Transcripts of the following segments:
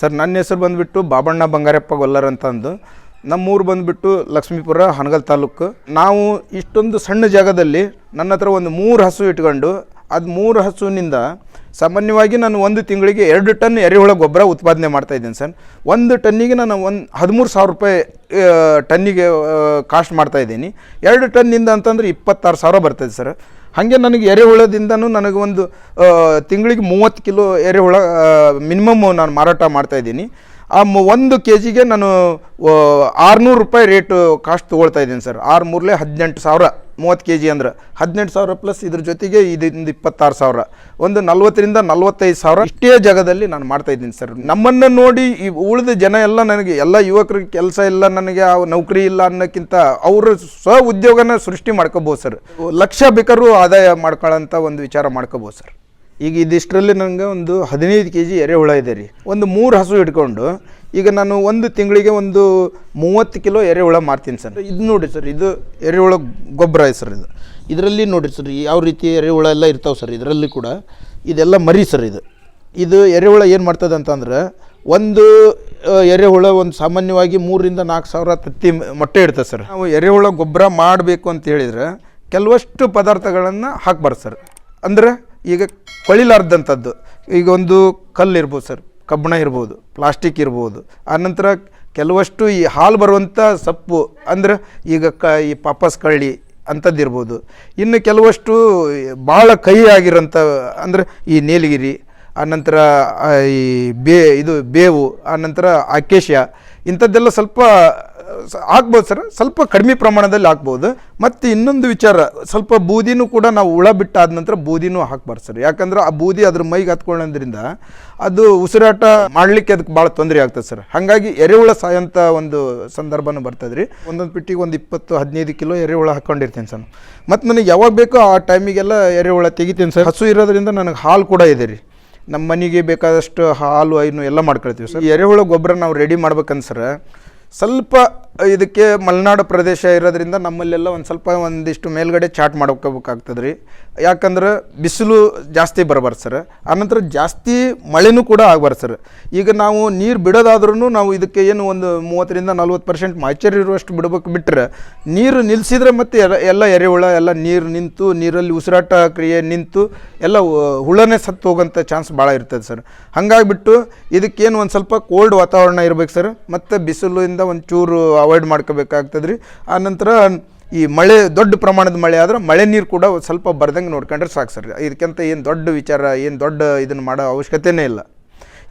Sir, ನನ್ನ ಹೆಸರು ಬಂದುಬಿಟ್ಟು ಬಾಬಣ್ಣ ಬಂಗಾರಪ್ಪ ಗೊಲ್ಲರ್ ಅಂತಂದು. ನಮ್ಮೂರು ಬಂದುಬಿಟ್ಟು ಲಕ್ಷ್ಮೀಪುರ ಹನಗಲ್ ತಾಲೂಕು. ನಾವು ಇಷ್ಟೊಂದು ಸಣ್ಣ ಜಾಗದಲ್ಲಿ ನನ್ನ ಹತ್ರ ಒಂದು ಮೂರು ಹಸು ಇಟ್ಕೊಂಡು, ಅದು ಮೂರು ಹಸುವಿನಿಂದ ಸಾಮಾನ್ಯವಾಗಿ ನಾನು ಒಂದು ತಿಂಗಳಿಗೆ ಎರಡು ಟನ್ ಎರೆಹುಳ ಗೊಬ್ಬರ ಉತ್ಪಾದನೆ ಮಾಡ್ತಾ ಇದ್ದೀನಿ ಸರ್. ಒಂದು ಟನ್ನಿಗೆ ನಾನು ಒಂದು ಹದಿಮೂರು ಸಾವಿರ ರೂಪಾಯಿ ಟನ್ನಿಗೆ ಕಾಸ್ಟ್ ಮಾಡ್ತಾಯಿದ್ದೀನಿ ಎರಡು ಟನ್ನಿಂದ ಅಂತಂದ್ರೆ ಇಪ್ಪತ್ತಾರು ಸಾವಿರ ಬರ್ತದೆ ಸರ್. ಹಾಗೆ ನನಗೆ ಎರೆಹುಳದಿಂದನೂ ನನಗೆ ಒಂದು ತಿಂಗಳಿಗೆ ಮೂವತ್ತು ಕಿಲೋ ಎರೆಹುಳ ಮಿನಿಮಮ್ ನಾನು ಮಾರಾಟ ಮಾಡ್ತಾಯಿದ್ದೀನಿ ಆ ಮ- ಒಂದು ಕೆ ಜಿಗೆ ನಾನು ಆರುನೂರು ರೂಪಾಯಿ ರೇಟು ಕಾಸ್ಟ್ ತೊಗೊಳ್ತಾ ಇದ್ದೀನಿ ಸರ್. ಆರು ಮೂರಲೇ ಹದಿನೆಂಟು ಸಾವಿರ. ಮೂವತ್ತು ಕೆ ಜಿ ಅಂದ್ರೆ ಹದಿನೆಂಟು ಸಾವಿರ ಪ್ಲಸ್ ಇದ್ರ ಜೊತೆಗೆ ಇದರಿಂದ ಇಪ್ಪತ್ತಾರು ಸಾವಿರ. ಒಂದು ನಲ್ವತ್ತರಿಂದ ನಲ್ವತ್ತೈದು ಸಾವಿರ ಇಷ್ಟೇ ಜಾಗದಲ್ಲಿ ನಾನು ಮಾಡ್ತಾ ಇದ್ದೀನಿ ಸರ್. ನಮ್ಮನ್ನು ನೋಡಿ ಈ ಉಳಿದ ಜನ ಎಲ್ಲ ನನಗೆ, ಎಲ್ಲ ಯುವಕರಿಗೆ ಕೆಲಸ ಇಲ್ಲ, ನನಗೆ ಆ ನೌಕರಿ ಇಲ್ಲ ಅನ್ನೋಕ್ಕಿಂತ ಅವರು ಸ್ವ ಉದ್ಯೋಗನ ಸೃಷ್ಟಿ ಮಾಡ್ಕೋಬೋದು ಸರ್. ಲಕ್ಷ ಬೇಕಾದ್ರೂ ಆದಾಯ ಮಾಡ್ಕೊಳ್ಳೋಂಥ ಒಂದು ವಿಚಾರ ಮಾಡ್ಕೋಬೋದು ಸರ್. ಈಗ ಇದಿಷ್ಟರಲ್ಲಿ ನನಗೆ ಒಂದು ಹದಿನೈದು ಕೆ ಜಿ ಎರೆಹುಳ ಇದೆ ರೀ. ಒಂದು ಮೂರು ಹಸು ಇಟ್ಕೊಂಡು ಈಗ ನಾನು ಒಂದು ತಿಂಗಳಿಗೆ ಒಂದು ಮೂವತ್ತು ಕಿಲೋ ಎರೆಹುಳ ಮಾರ್ತೀನಿ ಸರ್. ಇದು ನೋಡಿ ಸರ್, ಇದು ಎರೆಹುಳ ಗೊಬ್ಬರ ಸರ್ ಇದು. ಇದರಲ್ಲಿ ನೋಡಿ ಸರ್ ಯಾವ ರೀತಿ ಎರೆಹುಳ ಎಲ್ಲ ಇರ್ತಾವೆ ಸರ್, ಇದರಲ್ಲಿ ಕೂಡ ಇದೆಲ್ಲ ಮರಿ ಸರ್ ಇದು. ಇದು ಎರೆಹುಳ ಏನು ಮಾಡ್ತದೆ ಅಂತಂದ್ರೆ, ಒಂದು ಎರೆಹುಳ ಒಂದು ಸಾಮಾನ್ಯವಾಗಿ ಮೂರರಿಂದ ನಾಲ್ಕು ಸಾವಿರ ತತ್ತಿ ಮೊಟ್ಟೆ ಇಡ್ತದೆ ಸರ್. ನಾವು ಎರೆಹುಳ ಗೊಬ್ಬರ ಮಾಡಬೇಕು ಅಂತ ಹೇಳಿದರೆ ಕೆಲವಷ್ಟು ಪದಾರ್ಥಗಳನ್ನು ಹಾಕ್ಬಾರ್ದು ಸರ್. ಅಂದ್ರೆ ಈಗ ಕೊಳಿಲಾರ್ದಂಥದ್ದು ಈಗ ಒಂದು ಕಲ್ಲು ಇರ್ಬೋದು ಸರ್. ಕಬ್ಬಣ ಇರ್ಬೋದು, ಪ್ಲಾಸ್ಟಿಕ್ ಇರ್ಬೋದು. ಆನಂತರ ಕೆಲವಷ್ಟು ಈ ಹಾಲು ಬರುವಂಥ ಸೊಪ್ಪು, ಅಂದ್ರೆ ಈಗ ಕ ಈ ಪಾಪಸ್ ಕಳ್ಳಿ ಅಂಥದ್ದು ಇರ್ಬೋದು. ಇನ್ನು ಕೆಲವಷ್ಟು ಭಾಳ ಕಹಿ ಆಗಿರೋಂಥ, ಅಂದ್ರೆ ಈ ನೀಲಗಿರಿ, ಆನಂತರ ಈ ಬೇ, ಇದು ಬೇವು, ಆನಂತರ ಆಕೇಶ್ಯ ಇಂಥದ್ದೆಲ್ಲ ಸ್ವಲ್ಪ ಹಾಕ್ಬೋದು ಸರ್. ಸ್ವಲ್ಪ ಕಡಿಮೆ ಪ್ರಮಾಣದಲ್ಲಿ ಹಾಕ್ಬೋದು ಮತ್ತು ಇನ್ನೊಂದು ವಿಚಾರ, ಸ್ವಲ್ಪ ಬೂದಿನೂ ಕೂಡ ನಾವು ಹುಳ ಬಿಟ್ಟಾದ ನಂತರ ಬೂದಿನೂ ಹಾಕ್ಬಾರ್ದು ಸರ್. ಯಾಕಂದ್ರೆ ಆ ಬೂದಿ ಅದ್ರ ಮೈಗೆ ಹತ್ಕೊಳ್ಳೋದ್ರಿಂದ ಅದು ಉಸಿರಾಟ ಮಾಡಲಿಕ್ಕೆ ಅದಕ್ಕೆ ಭಾಳ ತೊಂದರೆ ಆಗ್ತದೆ ಸರ್. ಹಾಗಾಗಿ ಎರೆಹುಳ ಸಾಯೋಂಥ ಒಂದು ಸಂದರ್ಭನೂ ಬರ್ತದೆ ರೀ ಒಂದೊಂದು ಪಿಟ್ಟಿಗೆ ಒಂದು ಇಪ್ಪತ್ತು, ಹದಿನೈದು ಕಿಲೋ ಎರೆಹುಳ ಹಾಕ್ಕೊಂಡಿರ್ತೀನಿ ಸರ್. ಮತ್ತು ನನಗೆ ಯಾವಾಗ ಬೇಕೋ ಆ ಟೈಮಿಗೆಲ್ಲ ಎರೆಹುಳ ತೆಗಿತೀನಿ ಸರ್. ಹಸು ಇರೋದ್ರಿಂದ ನನಗೆ ಹಾಲು ಕೂಡ ಇದೆ ರೀ. ನಮ್ಮ ಮನೆಗೆ ಬೇಕಾದಷ್ಟು ಹಾಲು, ಐನು ಎಲ್ಲ ಮಾಡ್ಕೊಳ್ತೀವಿ ಸರ್. ಎರೆಹುಳ ಗೊಬ್ಬರ ನಾವು ರೆಡಿ ಮಾಡ್ಬೇಕಂದ್ರೆ ಸರ್. ಸ್ವಲ್ಪ ಇದಕ್ಕೆ ಮಲೆನಾಡು ಪ್ರದೇಶ ಇರೋದ್ರಿಂದ ನಮ್ಮಲ್ಲೆಲ್ಲ ಒಂದು ಸ್ವಲ್ಪ ಒಂದಿಷ್ಟು ಮೇಲ್ಗಡೆ ಚಾಟ್ ಮಾಡ್ಕೋಬೇಕಾಗ್ತದೆ ರೀ ಯಾಕಂದ್ರೆ ಬಿಸಿಲು ಜಾಸ್ತಿ ಬರಬಾರ್ದು ಸರ್. ಆನಂತರ ಜಾಸ್ತಿ ಮಳೆನೂ ಕೂಡ ಆಗಬಾರ್ದು ಸರ್. ಈಗ ನಾವು ನೀರು ಬಿಡೋದಾದ್ರೂ ನಾವು ಇದಕ್ಕೆ ಏನು ಒಂದು ಮೂವತ್ತರಿಂದ ನಲ್ವತ್ತು ಪರ್ಸೆಂಟ್ ಮಾಯ್ಚರ್ ಇರುವಷ್ಟು ಬಿಡಬೇಕು ಬಿಟ್ಟರೆ ನೀರು ನಿಲ್ಲಿಸಿದ್ರೆ ಮತ್ತೆ ಎಲ್ಲ- ಎಲ್ಲ ಎರೆಹುಳ, ಎಲ್ಲ ನೀರು ನಿಂತು, ನೀರಲ್ಲಿ ಉಸಿರಾಟ ಕ್ರಿಯೆ ನಿಂತು ಎಲ್ಲ ಹುಳನೇ ಸತ್ತು ಹೋಗೋಂಥ ಚಾನ್ಸ್ ಭಾಳ ಇರ್ತದೆ ಸರ್. ಹಾಗಾಗಿಬಿಟ್ಟು ಇದಕ್ಕೇನು ಒಂದು ಸ್ವಲ್ಪ ಕೋಲ್ಡ್ ವಾತಾವರಣ ಇರಬೇಕು ಸರ್. ಮತ್ತು ಬಿಸಿಲಿಂದ ಒಂದು ಚೂರು ಅವಾಯ್ಡ್ ಮಾಡ್ಕೋಬೇಕಾಗ್ತದೆ ರೀ ಆನಂತರ ಈ ಮಳೆ, ದೊಡ್ಡ ಪ್ರಮಾಣದ ಮಳೆ ಆದ್ರೆ ಮಳೆ ನೀರು ಕೂಡ ಸ್ವಲ್ಪ ಬರ್ದಂಗೆ ನೋಡ್ಕೊಂಡ್ರೆ ಸಾಕು ಸರ್. ಇದಕ್ಕಿಂತ ಏನು ದೊಡ್ಡ ವಿಚಾರ, ಏನು ದೊಡ್ಡ ಇದನ್ನು ಮಾಡೋ ಅವಶ್ಯಕತೆನೇ ಇಲ್ಲ.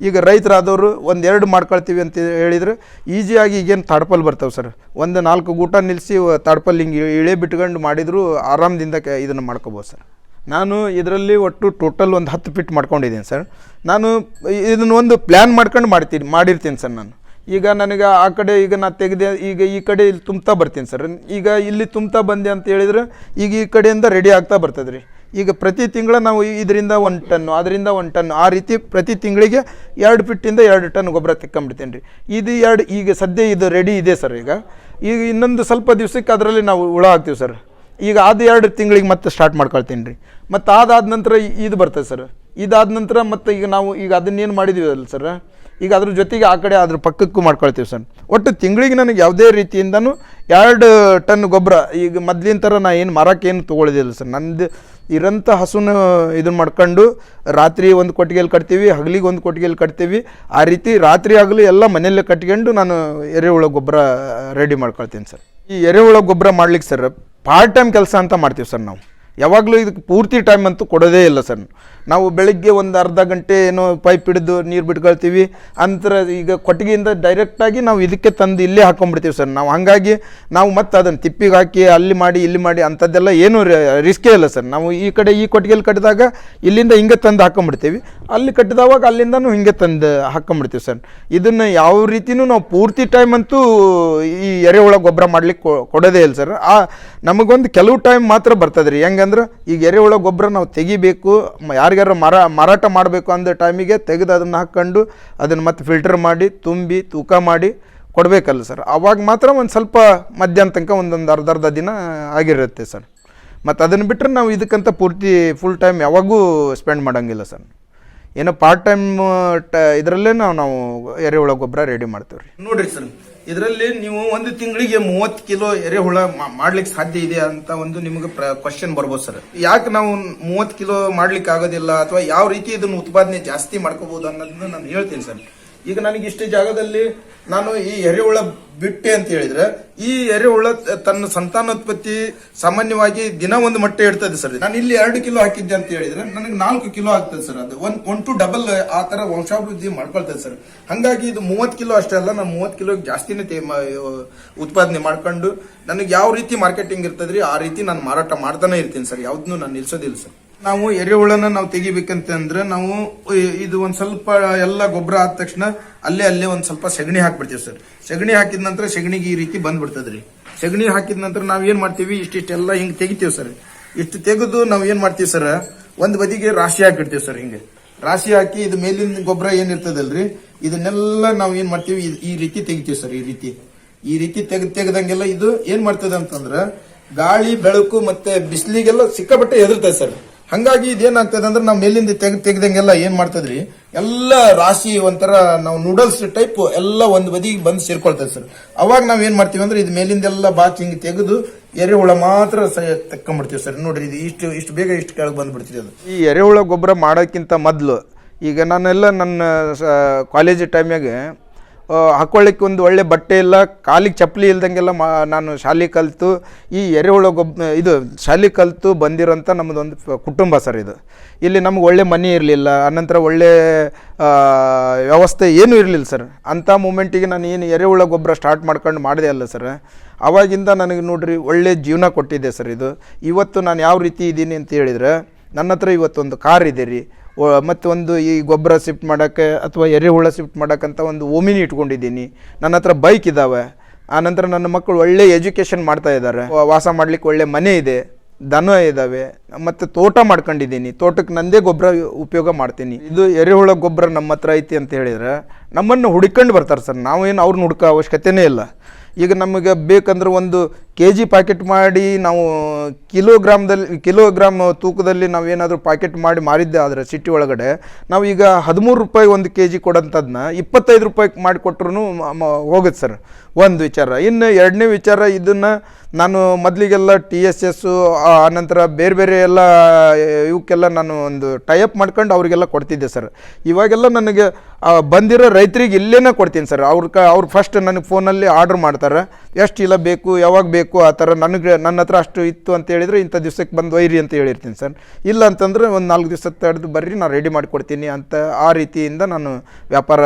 ಈಗ ರೈತರಾದವರು ಒಂದು ಎರಡು ಮಾಡ್ಕೊಳ್ತೀವಿ ಅಂತ ಹೇಳಿದರೆ ಈಸಿಯಾಗಿ ಈಗೇನು ತಾಡ್ಪಲ್ ಬರ್ತವೆ ಸರ್. ಒಂದು ನಾಲ್ಕು ಗೂಟ ನಿಲ್ಲಿಸಿ ತಾಡ್ಪಲ್ ಹಿಂಗೆ ಇಳೆ ಬಿಟ್ಕೊಂಡು ಮಾಡಿದರೂ ಆರಾಮದಿಂದ ಕ ಇದನ್ನು ಮಾಡ್ಕೋಬೋದು ಸರ್. ನಾನು ಇದರಲ್ಲಿ ಒಟ್ಟು ಟೋಟಲ್ ಒಂದು ಹತ್ತು ಫಿಟ್ ಮಾಡ್ಕೊಂಡಿದ್ದೀನಿ ಸರ್. ನಾನು ಇದನ್ನು ಒಂದು ಪ್ಲ್ಯಾನ್ ಮಾಡ್ಕೊಂಡು ಮಾಡ್ತೀನಿ, ಮಾಡಿರ್ತೀನಿ ಸರ್ ನಾನು. ಈಗ ನನಗೆ ಆ ಕಡೆ ಈಗ ನಾ ತೆಗೆದೆ, ಈಗ ಈ ಕಡೆ ಇಲ್ಲಿ ತುಂಬ್ತಾ ಬರ್ತೀನಿ ಸರ್. ಈಗ ಇಲ್ಲಿ ತುಂಬ್ತಾ ಬಂದೆ ಅಂತ ಹೇಳಿದ್ರೆ ಈಗ ಈ ಕಡೆಯಿಂದ ರೆಡಿ ಆಗ್ತಾ ಬರ್ತದೆ ರೀ. ಈಗ ಪ್ರತಿ ತಿಂಗಳ ನಾವು ಇದರಿಂದ ಒಂದು ಟನ್ನು ಅದರಿಂದ ಒಂದು ಟನ್ ಆ ರೀತಿ ಪ್ರತಿ ತಿಂಗಳಿಗೆ ಎರಡು ಫಿಟ್ಟಿಂದ ಎರಡು ಟನ್ ಗೊಬ್ಬರ ತಿಕ್ಕಂಬಿಡ್ತೀನಿ ರೀ. ಇದು ಎರಡು, ಈಗ ಸದ್ಯ ಇದು ರೆಡಿ ಇದೆ ಸರ್ ಈಗ. ಈಗ ಇನ್ನೊಂದು ಸ್ವಲ್ಪ ದಿವ್ಸಕ್ಕೆ ಅದರಲ್ಲಿ ನಾವು ಹುಳ ಹಾಕ್ತೀವಿ ಸರ್. ಈಗ ಅದು ಎರಡು ತಿಂಗಳಿಗೆ ಮತ್ತೆ ಸ್ಟಾರ್ಟ್ ಮಾಡ್ಕೊಳ್ತೀನಿ ರೀ. ಮತ್ತು ಅದಾದ ನಂತರ ಇದು ಬರ್ತದೆ ಸರ್. ಇದಾದ ನಂತರ ಮತ್ತು ಈಗ ನಾವು ಈಗ ಅದನ್ನೇನು ಮಾಡಿದ್ದೀವಿ ಅಲ್ಲ ಸರ್? ಈಗ ಅದ್ರ ಜೊತೆಗೆ ಆ ಕಡೆ ಅದ್ರ ಪಕ್ಕಕ್ಕೂ ಮಾಡ್ಕೊಳ್ತೀವಿ ಸರ್. ಒಟ್ಟು ತಿಂಗಳಿಗೆ ನನಗೆ ಯಾವುದೇ ರೀತಿಯಿಂದನೂ ಎರಡು ಟನ್ ಗೊಬ್ಬರ, ಈಗ ಮೊದ್ಲಿನ ಥರ ನಾ ಏನು ಮರಕ್ಕೇನು ತೊಗೊಳ್ಳೋದಿಲ್ಲ ಸರ್. ನಂದು ಇರೋಂಥ ಹಸುನ ಇದನ್ನು ಮಾಡ್ಕೊಂಡು ರಾತ್ರಿ ಒಂದು ಕೊಟ್ಟಿಗೆಯಲ್ಲಿ ಕಟ್ತೀವಿ, ಹಗಲಿಗೆ ಒಂದು ಕೊಟ್ಟಿಗೆಯಲ್ಲಿ ಕಟ್ತೀವಿ. ಆ ರೀತಿ ರಾತ್ರಿ ಆಗಲಿ ಎಲ್ಲ ಮನೆಯಲ್ಲೇ ಕಟ್ಕೊಂಡು ನಾನು ಎರೆಹುಳ ಗೊಬ್ಬರ ರೆಡಿ ಮಾಡ್ಕೊಳ್ತೀನಿ ಸರ್. ಈ ಎರೆಹುಳ ಗೊಬ್ಬರ ಮಾಡ್ಲಿಕ್ಕೆ ಸರ್ ಪಾರ್ಟ್ ಟೈಮ್ ಕೆಲಸ ಅಂತ ಮಾಡ್ತೀವಿ ಸರ್ ನಾವು. ಯಾವಾಗಲೂ ಇದಕ್ಕೆ ಪೂರ್ತಿ ಟೈಮ್ ಅಂತೂ ಕೊಡೋದೇ ಇಲ್ಲ ಸರ್. ನಾವು ಬೆಳಿಗ್ಗೆ ಒಂದು ಅರ್ಧ ಗಂಟೆ ಏನೋ ಪೈಪ್ ಹಿಡಿದು ನೀರು ಬಿಟ್ಕೊಳ್ತೀವಿ. ಅಂತರ ಈಗ ಕೊಟ್ಟಿಗೆಯಿಂದ ಡೈರೆಕ್ಟಾಗಿ ನಾವು ಇದಕ್ಕೆ ತಂದು ಇಲ್ಲೇ ಹಾಕೊಂಡ್ಬಿಡ್ತೀವಿ ಸರ್. ನಾವು ಹಾಗಾಗಿ ನಾವು ಮತ್ತೆ ಅದನ್ನು ತಿಪ್ಪಿಗೆ ಹಾಕಿ, ಅಲ್ಲಿ ಮಾಡಿ, ಇಲ್ಲಿ ಮಾಡಿ ಅಂಥದ್ದೆಲ್ಲ ಏನೂ ರಿಸ್ಕೇ ಇಲ್ಲ ಸರ್. ನಾವು ಈ ಕಡೆ ಈ ಕೊಟ್ಟಿಗೆಯಲ್ಲಿ ಕಟ್ಟಿದಾಗ ಇಲ್ಲಿಂದ ಹಿಂಗೆ ತಂದು ಹಾಕೊಂಡ್ಬಿಡ್ತೀವಿ. ಅಲ್ಲಿ ಕಟ್ಟಿದವಾಗ ಅಲ್ಲಿಂದನೂ ಹಿಂಗೆ ತಂದು ಹಾಕೊಂಡ್ಬಿಡ್ತೀವಿ ಸರ್. ಇದನ್ನು ಯಾವ ರೀತಿಯೂ ನಾವು ಪೂರ್ತಿ ಟೈಮ್ ಅಂತೂ ಈ ಎರೆಹುಳ ಗೊಬ್ಬರ ಮಾಡಲಿಕ್ಕೆ ಕೊಡೋದೇ ಇಲ್ಲ ಸರ್. ಆ, ನಮಗೊಂದು ಕೆಲವು ಟೈಮ್ ಮಾತ್ರ ಬರ್ತದೆ ರೀ. ಹೆಂಗಂದ್ರೆ ಈಗ ಎರೆಹುಳ ಗೊಬ್ಬರ ನಾವು ತೆಗಿಬೇಕು, ಮ- ಯಾರಿಗಾರ ಮರ, ಮಾರಾಟ ಮಾಡಬೇಕು ಅಂದ ಟೈಮಿಗೆ ತೆಗೆದು ಅದನ್ನು ಹಾಕ್ಕೊಂಡು ಅದನ್ನು ಮತ್ತೆ ಫಿಲ್ಟರ್ ಮಾಡಿ, ತುಂಬಿ, ತೂಕ ಮಾಡಿ ಕೊಡಬೇಕಲ್ಲ ಸರ್ ಅವಾಗ ಮಾತ್ರ ಒಂದು ಸ್ವಲ್ಪ ಮಧ್ಯಾಹ್ನ ತನಕ ಒಂದೊಂದು ಅರ್ಧ ಅರ್ಧ ದಿನ ಆಗಿರುತ್ತೆ ಸರ್ ಮತ್ತು ಅದನ್ನು ಬಿಟ್ಟರೆ ನಾವು ಇದಕ್ಕಂತ ಪೂರ್ತಿ ಫುಲ್ ಟೈಮ್ ಯಾವಾಗೂ ಸ್ಪೆಂಡ್ ಮಾಡೋಂಗಿಲ್ಲ ಸರ್ ಏನೋ ಪಾರ್ಟ್ ಟೈಮ್ ಟ ಇದರಲ್ಲೇ ನಾವು ನಾವು ಎರೆಹುಳ ಗೊಬ್ಬರ ರೆಡಿ ಮಾಡ್ತೀವಿ ರೀ ನೋಡಿರಿ ಸರ್ ಇದರಲ್ಲಿ ನೀವು ಒಂದು ತಿಂಗಳಿಗೆ ಮೂವತ್ತು ಕಿಲೋ ಎರೆಹುಳ ಮಾಡ್ಲಿಕ್ಕೆ ಸಾಧ್ಯ ಇದೆ ಅಂತ ಒಂದು ನಿಮಗೆ ಕ್ವಶನ್ ಬರ್ಬೋದು ಸರ್ ಯಾಕೆ ನಾವು ಮೂವತ್ತು ಕಿಲೋ ಮಾಡ್ಲಿಕ್ಕೆ ಆಗೋದಿಲ್ಲ ಅಥವಾ ಯಾವ ರೀತಿ ಇದನ್ನು ಉತ್ಪಾದನೆ ಜಾಸ್ತಿ ಮಾಡ್ಕೋಬಹುದು ಅನ್ನೋದನ್ನ ನಾನು ಹೇಳ್ತೀನಿ ಸರ್ ಈಗ ನನಗೆ ಇಷ್ಟು ಜಾಗದಲ್ಲಿ ನಾನು ಈ ಎರೆಹುಳ ಬಿಟ್ಟೆ ಅಂತ ಹೇಳಿದ್ರೆ, ಈ ಎರೆಹುಳ ತನ್ನ ಸಂತಾನೋತ್ಪತ್ತಿ ಸಾಮಾನ್ಯವಾಗಿ ದಿನ ಒಂದು ಮೊಟ್ಟೆ ಇಡ್ತದೆ ಸರ್. ನಾನು ಇಲ್ಲಿ ಎರಡು ಕಿಲೋ ಹಾಕಿದ್ದೆ ಅಂತ ಹೇಳಿದ್ರೆ, ನನಗೆ ನಾಲ್ಕು ಕಿಲೋ ಆಗ್ತದೆ ಸರ್ ಅದು. ಒನ್ ಒನ್ ಟು ಡಬಲ್ ಆ ತರ ವಂಶಾಭಿವೃದ್ಧಿ ಮಾಡ್ಕೊಳ್ತದೆ ಸರ್. ಹಂಗಾಗಿ ಇದು ಮೂವತ್ತು ಕಿಲೋ ಅಷ್ಟೇ ಅಲ್ಲ, ನಾನು ಮೂವತ್ತು ಕಿಲೋ ಜಾಸ್ತಿನೇ ಉತ್ಪಾದನೆ ಮಾಡ್ಕೊಂಡು, ನನಗೆ ಯಾವ ರೀತಿ ಮಾರ್ಕೆಟಿಂಗ್ ಇರ್ತದ್ರಿ, ಆ ರೀತಿ ನಾನು ಮಾರಾಟ ಮಾಡ್ತಾನೆ ಇರ್ತೀನಿ ಸರ್. ಯಾವ್ದನ್ನು ನಾನು ನಿಲ್ಸೋದಿಲ್ಲ ಸರ್. ನಾವು ಎರೆಹುಳನ ನಾವು ತೆಗಿಬೇಕಂತಂದ್ರೆ ನಾವು ಇದು ಒಂದ್ ಸ್ವಲ್ಪ ಎಲ್ಲ ಗೊಬ್ಬರ ಆದ ತಕ್ಷಣ ಅಲ್ಲೇ ಅಲ್ಲೇ ಒಂದ್ ಸ್ವಲ್ಪ ಸಗಣಿ ಹಾಕ್ಬಿಡ್ತೀವಿ ಸರ್. ಸಗಣಿ ಹಾಕಿದ ನಂತರ ಸಗಣಿಗೆ ಈ ರೀತಿ ಬಂದ್ಬಿಡ್ತದ್ರಿ. ಸಗಣಿ ಹಾಕಿದ ನಂತರ ನಾವ್ ಏನ್ ಮಾಡ್ತೀವಿ? ಇಷ್ಟಿಷ್ಟೆಲ್ಲ ಹಿಂಗ್ ತೆಗಿತೀವಿ ಸರ್. ಇಷ್ಟು ತೆಗೆದು ನಾವ್ ಏನ್ ಮಾಡ್ತೀವಿ ಸರ್? ಒಂದ್ ಬದಿಗೆ ರಾಶಿ ಹಾಕಿಡ್ತೀವಿ ಸರ್ ಹಿಂಗೆ. ರಾಶಿ ಹಾಕಿ ಇದು ಮೇಲಿನ ಗೊಬ್ಬರ ಏನಿರ್ತದಲ್ರಿ ಇದನ್ನೆಲ್ಲ ನಾವ್ ಏನ್ ಮಾಡ್ತೀವಿ? ಈ ರೀತಿ ತೆಗಿತೀವಿ ಸರ್, ಈ ರೀತಿ. ಈ ರೀತಿ ತೆಗ್, ತೆಗೆದಂಗೆಲ್ಲ ಇದು ಏನ್ ಮಾಡ್ತದೆ ಅಂತಂದ್ರ ಗಾಳಿ, ಬೆಳಕು ಮತ್ತೆ ಬಿಸಿಲಿಗೆಲ್ಲ ಸಿಕ್ಕಾಪಟ್ಟೆ ಎದುರ್ತದೆ ಸರ್. ಹಂಗಾಗಿ ಇದೇನಾಗ್ತದೆ ಅಂದ್ರೆ ನಾವು ಮೇಲಿಂದ ತೆಗ್, ತೆಗ್ದಂಗೆಲ್ಲ ಏನ್ ಮಾಡ್ತದ್ರಿ? ಎಲ್ಲ ರಾಶಿ ಒಂಥರ ನಾವು ನೂಡಲ್ಸ್ ಟೈಪ್ ಎಲ್ಲ ಒಂದ್ ಬದಿಗೆ ಬಂದು ಸೇರ್ಕೊಳ್ತದೆ ಸರ್. ಅವಾಗ ನಾವ್ ಏನ್ ಮಾಡ್ತೀವಿ ಅಂದ್ರೆ ಇದು ಮೇಲಿಂದೆಲ್ಲ ಬಾಚಿ ಹಿಂಗೆ ತೆಗೆದು ಎರೆಹುಳ ಮಾತ್ರ ತಕ್ಕೊಂಡ್ಬಿಡ್ತೀವಿ ಸರ್. ನೋಡ್ರಿ ಇದು ಇಷ್ಟು ಇಷ್ಟು ಬೇಗ ಇಷ್ಟು ಕೆಳಗೆ ಬಂದ್ಬಿಡ್ತೀವಿ ಅದು. ಈ ಎರೆಹುಳ ಗೊಬ್ಬರ ಮಾಡೋಕ್ಕಿಂತ ಮೊದಲು ಈಗ ನಾನೆಲ್ಲ ನನ್ನ ಕಾಲೇಜ್ ಟೈಮ್ಯಾಗೆ ಹಾಕೊಳ್ಳಿಕ್ಕೆ ಒಂದು ಒಳ್ಳೆ ಬಟ್ಟೆ ಇಲ್ಲ, ಕಾಲಿಗೆ ಚಪ್ಪಲಿ ಇಲ್ದಂಗೆಲ್ಲ ಮಾ, ನಾನು ಶಾಲೆ ಕಲಿತು, ಈ ಎರೆಹುಳ ಗೊಬ್ಬ ಇದು ಶಾಲೆ ಕಲಿತು ಬಂದಿರೋಂಥ ನಮ್ಮದೊಂದು ಕುಟುಂಬ ಸರ್ ಇದು. ಇಲ್ಲಿ ನಮ್ಗೆ ಒಳ್ಳೆ ಮನೆ ಇರಲಿಲ್ಲ, ಅನಂತರ ಒಳ್ಳೆ ವ್ಯವಸ್ಥೆ ಏನೂ ಇರಲಿಲ್ಲ ಸರ್. ಅಂಥ ಮೂಮೆಂಟಿಗೆ ನಾನು ಏನು ಎರೆಹುಳ ಗೊಬ್ಬರ ಸ್ಟಾರ್ಟ್ ಮಾಡ್ಕೊಂಡು ಮಾಡಿದೆ ಅಲ್ಲ ಸರ್. ಆವಾಗಿಂದ ನನಗೆ ನೋಡ್ರಿ, ಒಳ್ಳೆ ಜೀವನ ಕೊಟ್ಟಿದೆ ಸರ್ ಇದು. ಇವತ್ತು ನಾನು ಯಾವ ರೀತಿ ಇದ್ದೀನಿ ಅಂತ ಹೇಳಿದ್ರೆ, ನನ್ನ ಹತ್ರ ಇವತ್ತೊಂದು ಕಾರ್ ಇದೆ ರೀ. ಮತ್ತು ಒಂದು ಈ ಗೊಬ್ಬರ ಶಿಫ್ಟ್ ಮಾಡೋಕ್ಕೆ ಅಥವಾ ಎರೆಹುಳ ಶಿಫ್ಟ್ ಮಾಡೋಕ್ಕಂತ ಒಂದು ಓಮಿನಿ ಇಟ್ಕೊಂಡಿದ್ದೀನಿ. ನನ್ನ ಹತ್ರ ಬೈಕ್ ಇದ್ದಾವೆ ಆನಂತರ ನನ್ನ ಮಕ್ಕಳು ಒಳ್ಳೆ ಎಜುಕೇಷನ್ ಮಾಡ್ತಾ ಇದ್ದಾರೆ. ವಾಸ ಮಾಡ್ಲಿಕ್ಕೆ ಒಳ್ಳೆ ಮನೆ ಇದೆ. ದನ ಇದ್ದಾವೆ ಮತ್ತು ತೋಟ ಮಾಡ್ಕೊಂಡಿದ್ದೀನಿ. ತೋಟಕ್ಕೆ ನಂದೇ ಗೊಬ್ಬರ ಉಪಯೋಗ ಮಾಡ್ತೀನಿ. ಇದು ಎರೆಹುಳ ಗೊಬ್ಬರ ನಮ್ಮ ಹತ್ರ ಐತಿ ಅಂತ ಹೇಳಿದ್ರೆ ನಮ್ಮನ್ನು ಹುಡುಕೊಂಡು ಬರ್ತಾರೆ ಸರ್. ನಾವೇನು ಅವ್ರನ್ನ ಹುಡುಕೋ ಅವಶ್ಯಕತೆನೇ ಇಲ್ಲ. ಈಗ ನಮಗೆ ಬೇಕಂದ್ರೆ ಒಂದು ಕೆ ಜಿ ಪ್ಯಾಕೆಟ್ ಮಾಡಿ ನಾವು ಕಿಲೋಗ್ರಾಮ್ದಲ್ಲಿ, ಕಿಲೋಗ್ರಾಮ್ ತೂಕದಲ್ಲಿ ನಾವೇನಾದರೂ ಪ್ಯಾಕೆಟ್ ಮಾಡಿ ಮಾರಿದ್ದೆ ಆದರೆ ಸಿಟಿ ಒಳಗಡೆ, ನಾವು ಈಗ ಹದಿಮೂರು ರೂಪಾಯಿ ಒಂದು ಕೆ ಜಿ ಕೊಡೋಂಥದ್ದನ್ನ ಇಪ್ಪತ್ತೈದು ರೂಪಾಯಿ ಮಾಡಿ ಕೊಟ್ರು ಹೋಗುತ್ತೆ ಸರ್. ಒಂದು ವಿಚಾರ. ಇನ್ನು ಎರಡನೇ ವಿಚಾರ ಇದನ್ನು ನಾನು ಮೊದಲಿಗೆಲ್ಲ ಟಿ ಎಸ್ ಎಸ್ಸು ಆನಂತರ ಬೇರೆ ಬೇರೆ ಎಲ್ಲ, ಇವಕ್ಕೆಲ್ಲ ನಾನು ಒಂದು ಟೈಅಪ್ ಮಾಡ್ಕೊಂಡು ಅವರಿಗೆಲ್ಲ ಕೊಡ್ತಿದ್ದೆ ಸರ್. ಇವಾಗೆಲ್ಲ ನನಗೆ ಬಂದಿರೋ ರೈತರಿಗೆ ಇಲ್ಲೇನೇ ಕೊಡ್ತೀನಿ ಸರ್. ಅವ್ರ ಕ, ಅವ್ರು ಫಸ್ಟ್ ನನಗೆ ಫೋನಲ್ಲಿ ಆರ್ಡ್ರ್ ಮಾಡ್ತಾರೆ. ಎಷ್ಟು ಇಲ್ಲ ಬೇಕು, ಯಾವಾಗ ಬೇಕು, ಆ ಥರ ನನಗೆ ನನ್ನ ಹತ್ರ ಅಷ್ಟು ಇತ್ತು ಅಂತ ಹೇಳಿದರೆ ಇಂಥ ದಿವ್ಸಕ್ಕೆ ಬಂದು ಒಯ್ಯಿರಿ ಅಂತ ಹೇಳಿರ್ತೀನಿ ಸರ್. ಇಲ್ಲ ಅಂತಂದರೆ ಒಂದು ನಾಲ್ಕು ದಿವಸ ತಡೆದು ಬರ್ರಿ, ನಾನು ರೆಡಿ ಮಾಡಿಕೊಡ್ತೀನಿ ಅಂತ ಆ ರೀತಿಯಿಂದ ನಾನು ವ್ಯಾಪಾರ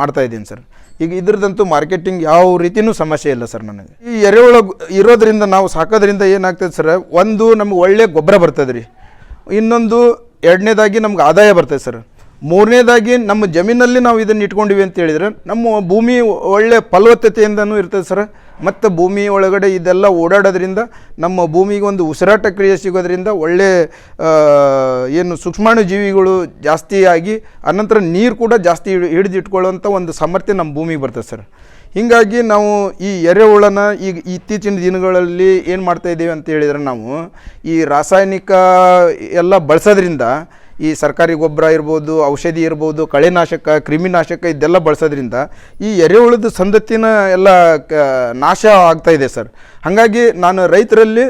ಮಾಡ್ತಾ ಇದ್ದೀನಿ ಸರ್. ಈಗ ಇದ್ರದಂತೂ ಮಾರ್ಕೆಟಿಂಗ್ ಯಾವ ರೀತಿಯೂ ಸಮಸ್ಯೆ ಇಲ್ಲ ಸರ್ ನನಗೆ. ಈ ಎರೆಹುಳ ಇರೋದ್ರಿಂದ ನಾವು ಸಾಕೋದ್ರಿಂದ ಏನಾಗ್ತದೆ ಸರ್, ಒಂದು ನಮ್ಗೆ ಒಳ್ಳೆ ಗೊಬ್ಬರ ಬರ್ತದೆ ರೀ. ಇನ್ನೊಂದು ಎರಡನೇದಾಗಿ ನಮ್ಗೆ ಆದಾಯ ಬರ್ತದೆ ಸರ್. ಮೂರನೇದಾಗಿ ನಮ್ಮ ಜಮೀನಲ್ಲಿ ನಾವು ಇದನ್ನು ಇಟ್ಕೊಂಡಿವಿ ಅಂತ ಹೇಳಿದ್ರೆ, ನಮ್ಮ ಭೂಮಿ ಒಳ್ಳೆ ಫಲವತ್ತತೆಯಿಂದನೂ ಇರ್ತದೆ ಸರ್. ಮತ್ತು ಭೂಮಿ ಒಳಗಡೆ ಇದೆಲ್ಲ ಓಡಾಡೋದ್ರಿಂದ, ನಮ್ಮ ಭೂಮಿಗೆ ಒಂದು ಉಸಿರಾಟ ಕ್ರಿಯೆ ಸಿಗೋದ್ರಿಂದ ಒಳ್ಳೆ ಏನು ಸೂಕ್ಷ್ಮಾಣು ಜೀವಿಗಳು ಜಾಸ್ತಿಯಾಗಿ ಅನಂತರ ನೀರು ಕೂಡ ಜಾಸ್ತಿ ಹಿಡ್- ಹಿಡಿದು ಒಂದು ಸಾಮರ್ಥ್ಯ ನಮ್ಮ ಭೂಮಿಗೆ ಬರ್ತದೆ ಸರ್. ಹೀಗಾಗಿ ನಾವು ಈ ಎರೆಹುಳನ ಈಗ ಇತ್ತೀಚಿನ ದಿನಗಳಲ್ಲಿ ಏನು ಮಾಡ್ತಾ ಇದ್ದೀವಿ ಅಂತ ಹೇಳಿದ್ರೆ ನಾವು, ಈ ರಾಸಾಯನಿಕ ಎಲ್ಲ ಬಳಸೋದ್ರಿಂದ ಈ ಸರ್ಕಾರಿ ಗೊಬ್ಬರ ಇರ್ಬೋದು, ಔಷಧಿ ಇರ್ಬೋದು, ಕಳೆನಾಶಕ, ಕ್ರಿಮಿನಾಶಕ ಇದೆಲ್ಲ ಬಳಸೋದ್ರಿಂದ ಈ ಎರೆಹುಳದ ಸಂದತಿನ ಎಲ್ಲ ನಾಶ ಆಗ್ತಾ ಇದೆ ಸರ್. ಹಾಗಾಗಿ ನಾನು ರೈತರಲ್ಲಿ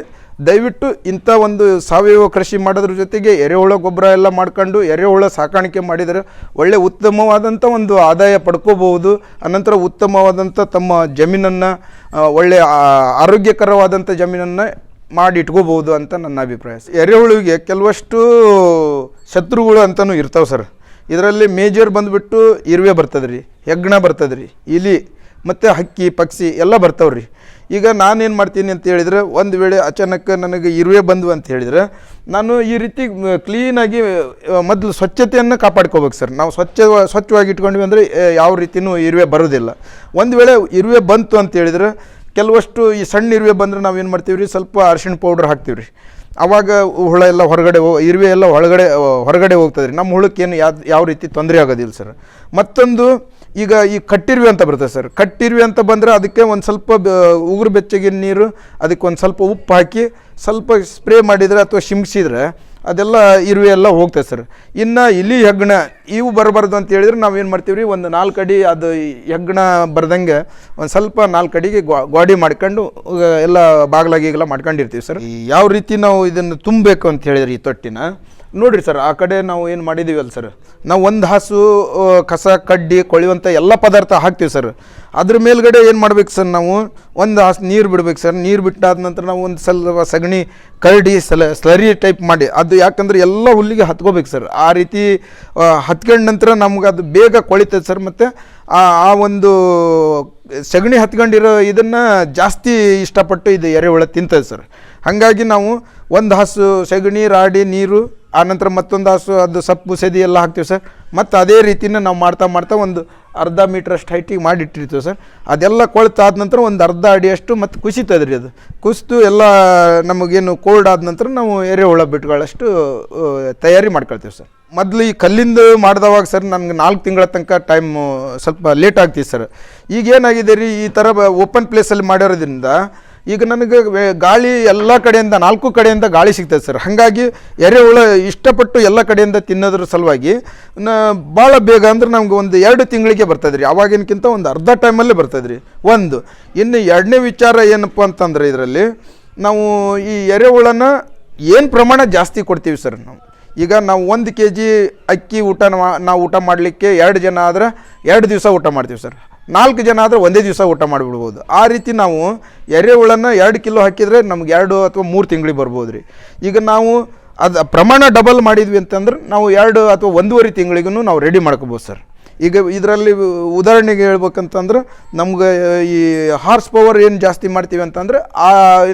ದಯವಿಟ್ಟು ಇಂಥ ಒಂದು ಸಾವಯವ ಕೃಷಿ ಮಾಡೋದ್ರ ಜೊತೆಗೆ ಎರೆಹುಳ ಗೊಬ್ಬರ ಎಲ್ಲ ಮಾಡ್ಕೊಂಡು ಎರೆಹುಳ ಸಾಕಾಣಿಕೆ ಮಾಡಿದರೆ ಒಳ್ಳೆ ಉತ್ತಮವಾದಂಥ ಒಂದು ಆದಾಯ ಪಡ್ಕೋಬಹುದು. ಅನಂತರ ಉತ್ತಮವಾದಂಥ ತಮ್ಮ ಜಮೀನನ್ನು ಒಳ್ಳೆಯ ಆರೋಗ್ಯಕರವಾದಂಥ ಜಮೀನನ್ನು ಮಾಡಿ ಇಟ್ಕೋಬೋದು ಅಂತ ನನ್ನ ಅಭಿಪ್ರಾಯ. ಎರೆಹುಳಿಗೆ ಕೆಲವಷ್ಟು ಶತ್ರುಗಳು ಅಂತಲೂ ಇರ್ತಾವೆ ಸರ್. ಇದರಲ್ಲಿ ಮೇಜರ್ ಬಂದುಬಿಟ್ಟು ಇರುವೆ ಬರ್ತದೆ ರೀ ಹೆಗ್ಗಣ ಬರ್ತದೆ ರೀ ಇಲಿ ಮತ್ತು ಹಕ್ಕಿ, ಪಕ್ಷಿ ಎಲ್ಲ ಬರ್ತಾವೆ ರೀ ಈಗ ನಾನೇನು ಮಾಡ್ತೀನಿ ಅಂತ ಹೇಳಿದ್ರೆ, ಒಂದು ವೇಳೆ ಅಚಾನಕ್ ನನಗೆ ಇರುವೆ ಬಂದು ಅಂತ ಹೇಳಿದ್ರೆ, ನಾನು ಈ ರೀತಿ ಕ್ಲೀನಾಗಿ ಮೊದಲು ಸ್ವಚ್ಛತೆಯನ್ನು ಕಾಪಾಡ್ಕೋಬೇಕು ಸರ್. ನಾವು ಸ್ವಚ್ಛ, ಸ್ವಚ್ಛವಾಗಿ ಇಟ್ಕೊಂಡ್ವಿ ಅಂದರೆ ಯಾವ ರೀತಿಯೂ ಇರುವೆ ಬರೋದಿಲ್ಲ. ಒಂದು ವೇಳೆ ಇರುವೆ ಬಂತು ಅಂತ ಹೇಳಿದ್ರೆ ಕೆಲವಷ್ಟು ಈ ಸಣ್ಣ ಇರುವೆ ಬಂದರೆ ನಾವು ಏನು ಮಾಡ್ತೀವಿ ರೀ ಸ್ವಲ್ಪ ಅರಿಶಿಣ ಪೌಡ್ರ್ ಹಾಕ್ತೀವಿ ರೀ ಆವಾಗ ಹುಳ ಎಲ್ಲ ಹೊರಗಡೆ ಇರುವೆ ಎಲ್ಲ ಒಳಗಡೆ ಹೊರಗಡೆ ಹೋಗ್ತದೆ ರೀ ನಮ್ಮ ಹುಳಕ್ಕೆ ಏನು ಯಾವ ಯಾವ ರೀತಿ ತೊಂದರೆ ಆಗೋದಿಲ್ಲ ಸರ್. ಮತ್ತೊಂದು ಈಗ ಈ ಕಟ್ಟಿರುವೆ ಅಂತ ಬರ್ತದೆ ಸರ್. ಕಟ್ಟಿರುವೆ ಅಂತ ಬಂದರೆ ಅದಕ್ಕೆ ಒಂದು ಸ್ವಲ್ಪ ಉಗುರು ಬೆಚ್ಚಗಿನ ನೀರು, ಅದಕ್ಕೆ ಒಂದು ಸ್ವಲ್ಪ ಉಪ್ಪು ಹಾಕಿ ಸ್ವಲ್ಪ ಸ್ಪ್ರೇ ಮಾಡಿದರೆ ಅಥವಾ ಶಿಂಗಿಸಿದ್ರೆ ಅದೆಲ್ಲ ಇರುವೆ ಎಲ್ಲ ಹೋಗ್ತದೆ ಸರ್. ಇನ್ನು ಇಲಿ ಹೆಗ್ಗಣ, ಇವು ಬರಬಾರ್ದು ಅಂತ ಹೇಳಿದ್ರೆ ನಾವು ಏನು ಮಾಡ್ತೀವಿ ರೀ ಒಂದು ನಾಲ್ಕು ಅಡಿ ಅದು ಹೆಗ್ಗಣ ಬರ್ದಂಗೆ ಒಂದು ಸ್ವಲ್ಪ ನಾಲ್ಕು ಅಡಿಗೆ ಗ್ವಾ- ಗ್ವಾಡಿ ಮಾಡ್ಕೊಂಡು ಬಾಗಿಲಾಗಿ ಎಲ್ಲ ಮಾಡ್ಕೊಂಡಿರ್ತೀವಿ ಸರ್. ಯಾವ ರೀತಿ ನಾವು ಇದನ್ನು ತುಂಬಬೇಕು ಅಂತ ಹೇಳಿದ್ರೆ ಈ ತೊಟ್ಟಿನ? ನೋಡಿರಿ ಸರ್, ಆ ಕಡೆ ನಾವು ಏನು ಮಾಡಿದ್ದೀವಲ್ಲ ಸರ್, ನಾವು ಒಂದು ಹಾಸು ಕಸ, ಕಡ್ಡಿ ಕೊಳೆಯುವಂಥ ಎಲ್ಲ ಪದಾರ್ಥ ಹಾಕ್ತೀವಿ ಸರ್. ಅದ್ರ ಮೇಲ್ಗಡೆ ಏನು ಮಾಡ್ಬೇಕು ಸರ್ ನಾವು, ಒಂದು ಹಾಸು ನೀರು ಬಿಡ್ಬೇಕು ಸರ್. ನೀರು ಬಿಟ್ಟಾದ ನಂತರ ನಾವು ಒಂದು ಸ್ವಲ್ಪ ಸಗಣಿ, ಕರಡಿ, ಸಲ, ಸ್ಲರಿ ಟೈಪ್ ಮಾಡಿ, ಅದು ಯಾಕಂದ್ರೆ ಎಲ್ಲ ಹುಲ್ಲಿಗೆ ಹತ್ಕೋಬೇಕು ಸರ್. ಆ ರೀತಿ ಹತ್ಕೊಂಡ ನಂತರ ನಮ್ಗೆ ಅದು ಬೇಗ ಕೊಳಿತದೆ ಸರ್, ಮತ್ತು ಆ ಆ ಒಂದು ಸಗಣಿ ಹತ್ಕೊಂಡಿರೋ ಇದನ್ನು ಜಾಸ್ತಿ ಇಷ್ಟಪಟ್ಟು ಇದು ಎರೆಹುಳ ತಿಂತದೆ ಸರ್. ಹಾಗಾಗಿ ನಾವು ಒಂದು ಹಸು, ಸಗಣಿ, ರಾಡಿ, ನೀರು ಆನಂತರ ಮತ್ತೊಂದು ಹಸು ಅದು ಸಪ್ಪು ಸೆದಿ ಎಲ್ಲ ಹಾಕ್ತೀವಿ ಸರ್. ಮತ್ತು ಅದೇ ರೀತಿನ ನಾವು ಮಾಡ್ತಾ ಮಾಡ್ತಾ ಒಂದು ಅರ್ಧ ಮೀಟ್ರಷ್ಟು ಹೈಟಿಗೆ ಮಾಡಿಟ್ಟಿರ್ತೀವಿ ಸರ್. ಅದೆಲ್ಲ ಕೊಳ್ತಾದ ನಂತರ ಒಂದು ಅರ್ಧ ಅಡಿಯಷ್ಟು ಮತ್ತು ಕುಸಿತದೆ ರೀ ಅದು. ಕುಸಿತು ಎಲ್ಲ ನಮಗೇನು ಕೋಲ್ಡ್ ಆದ ನಂತರ ನಾವು ಎರೆಹುಳ ಬಿಟ್ಕೊಳ್ಳೋಷ್ಟು ಆ, ತಯಾರಿ ಮಾಡ್ಕೊಳ್ತೀವಿ ಸರ್. ಮೊದಲು ಈ ಕಲ್ಲಿಂದ ಮಾಡಿದವಾಗ ಸರ್ ನನಗೆ ನಾಲ್ಕು ತಿಂಗಳ ತನಕ ಟೈಮ್ ಸ್ವಲ್ಪ ಲೇಟ್ ಆಗ್ತೀವಿ ಸರ್. ಈಗ ಏನಾಗಿದೆ ರೀ ಈ ಥರ ಓಪನ್ ಪ್ಲೇಸಲ್ಲಿ ಮಾಡಿರೋದ್ರಿಂದ ಈಗ ನನಗೆ ಗಾಳಿ ಎಲ್ಲ ಕಡೆಯಿಂದ, ನಾಲ್ಕು ಕಡೆಯಿಂದ ಗಾಳಿ ಸಿಗ್ತದೆ ಸರ್. ಹಾಗಾಗಿ ಎರೆಹುಳ ಇಷ್ಟಪಟ್ಟು ಎಲ್ಲ ಕಡೆಯಿಂದ ತಿನ್ನೋದ್ರ ಸಲುವಾಗಿ ನ ಭಾಳ ಬೇಗ ಅಂದ್ರೆ ನಮ್ಗೆ ಒಂದು ಎರಡು ತಿಂಗಳಿಗೆ ಬರ್ತದೆ ರೀ ಒಂದು ಅರ್ಧ ಟೈಮಲ್ಲಿ ಬರ್ತದೆ ರೀ ಒಂದು, ಇನ್ನು ಎರಡನೇ ವಿಚಾರ ಏನಪ್ಪ ಅಂತಂದ್ರೆ ಇದರಲ್ಲಿ ನಾವು ಈ ಎರೆಹುಳನ ಏನು ಪ್ರಮಾಣ ಜಾಸ್ತಿ ಕೊಡ್ತೀವಿ ಸರ್ ನಾವು? ಈಗ ನಾವು ಒಂದು ಕೆ ಜಿ ಅಕ್ಕಿ ಊಟ ನಾವು ಊಟ ಮಾಡಲಿಕ್ಕೆ ಎರಡು ಜನ ಆದ್ರೆ ಎರಡು ದಿವಸ ಊಟ ಮಾಡ್ತೀವಿ ಸರ್. ನಾಲ್ಕು ಜನ ಆದರೆ ಒಂದೇ ದಿವಸ ಊಟ ಮಾಡಿಬಿಡ್ಬೋದು. ಆ ರೀತಿ ನಾವು ಎರೆಹುಳನ ಎರಡು ಕಿಲೋ ಹಾಕಿದರೆ ನಮ್ಗೆ ಎರಡು ಅಥವಾ ಮೂರು ತಿಂಗಳಿಗೆ ಬರ್ಬೋದು ರೀ ಈಗ ನಾವು ಅದು ಪ್ರಮಾಣ ಡಬಲ್ ಮಾಡಿದ್ವಿ ಅಂತಂದ್ರೆ ನಾವು ಎರಡು ಅಥವಾ ಒಂದೂವರೆ ತಿಂಗಳಿಗೂ ನಾವು ರೆಡಿ ಮಾಡ್ಕೋಬೋದು ಸರ್. ಈಗ ಇದರಲ್ಲಿ ಉದಾಹರಣೆಗೆ ಹೇಳ್ಬೇಕಂತಂದ್ರೆ ನಮ್ಗೆ ಈ ಹಾರ್ಸ್ ಪವರ್ ಏನು ಜಾಸ್ತಿ ಮಾಡ್ತೀವಿ ಅಂತಂದ್ರೆ ಆ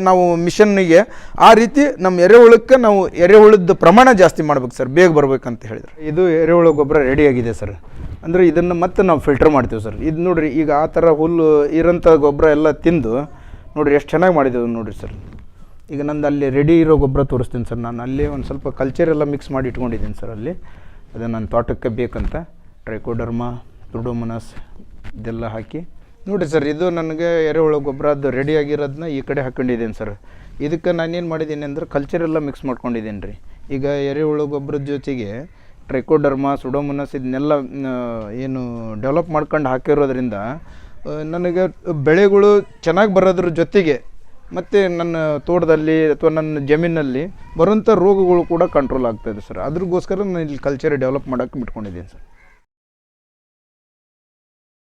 ನಾವು ಮಿಷನ್ನಿಗೆ ಆ ರೀತಿ ನಮ್ಮ ಎರೆಹುಳಕ್ಕೆ ನಾವು ಎರೆಹುಳದ ಪ್ರಮಾಣ ಜಾಸ್ತಿ ಮಾಡ್ಬೇಕು ಸರ್, ಬೇಗ ಬರ್ಬೇಕಂತ ಹೇಳಿದ್ರೆ. ಇದು ಎರೆಹುಳ ಗೊಬ್ಬರ ರೆಡಿಯಾಗಿದೆ ಸರ್. ಅಂದರೆ ಇದನ್ನು ಮತ್ತೆ ನಾವು ಫಿಲ್ಟರ್ ಮಾಡ್ತೀವಿ ಸರ್. ಇದು ನೋಡಿರಿ, ಈಗ ಆ ಥರ ಹುಲ್ಲು ಇರೋಂಥ ಗೊಬ್ಬರ ಎಲ್ಲ ತಿಂದು ನೋಡಿರಿ, ಎಷ್ಟು ಚೆನ್ನಾಗಿ ಮಾಡಿದ್ದೇವೆ ನೋಡಿರಿ ಸರ್. ಈಗ ನಂದು ಅಲ್ಲಿ ರೆಡಿ ಇರೋ ಗೊಬ್ಬರ ತೋರಿಸ್ತೀನಿ ಸರ್. ನಾನು ಅಲ್ಲಿ ಒಂದು ಸ್ವಲ್ಪ ಕಲ್ಚರ್ ಎಲ್ಲ ಮಿಕ್ಸ್ ಮಾಡಿ ಇಟ್ಕೊಂಡಿದ್ದೀನಿ ಸರ್ ಅಲ್ಲಿ. ಅದು ನನ್ನ ತೋಟಕ್ಕೆ ಬೇಕಂತ. ಟ್ರೈಕೋಡರ್ಮಾ ತುಡೋಮನಸ್ ಇದೆಲ್ಲ ಹಾಕಿ. ನೋಡಿ ಸರ್, ಇದು ನನಗೆ ಎರೆಹುಳ ಗೊಬ್ಬರ ಅದು ರೆಡಿ ಆಗಿರೋದನ್ನ ಈ ಕಡೆ ಹಾಕ್ಕೊಂಡಿದ್ದೀನಿ ಸರ್. ಇದಕ್ಕೆ ನಾನೇನು ಮಾಡಿದ್ದೀನಿ ಅಂದ್ರೆ ಕಲ್ಚರ್ ಎಲ್ಲ ಮಿಕ್ಸ್ ಮಾಡ್ಕೊಂಡಿದ್ದೀನಿ ರೀ. ಈಗ ಎರೆಹುಳ ಗೊಬ್ಬರದ ಜೊತೆಗೆ ಟ್ರೈಕೋಡರ್ಮಾ ಸುಡೋಮನಸ್ ಇದನ್ನೆಲ್ಲ ಏನು ಡೆವಲಪ್ ಮಾಡ್ಕೊಂಡು ಹಾಕಿರೋದ್ರಿಂದ ನನಗೆ ಬೆಳೆಗಳು ಚೆನ್ನಾಗಿ ಬರೋದ್ರ ಜೊತೆಗೆ ಮತ್ತು ನನ್ನ ತೋಟದಲ್ಲಿ ಅಥವಾ ನನ್ನ ಜಮೀನಲ್ಲಿ ಬರುವಂಥ ರೋಗಗಳು ಕೂಡ ಕಂಟ್ರೋಲ್ ಆಗ್ತಾಯಿದೆ ಸರ್ ಅದ್ರಗೋಸ್ಕರ ನಾನು ಇಲ್ಲಿ ಕಲ್ಚರ್ ಡೆವಲಪ್ ಮಾಡೋಕ್ಕೆ ಬಿಟ್ಕೊಂಡಿದ್ದೀನಿ ಸರ್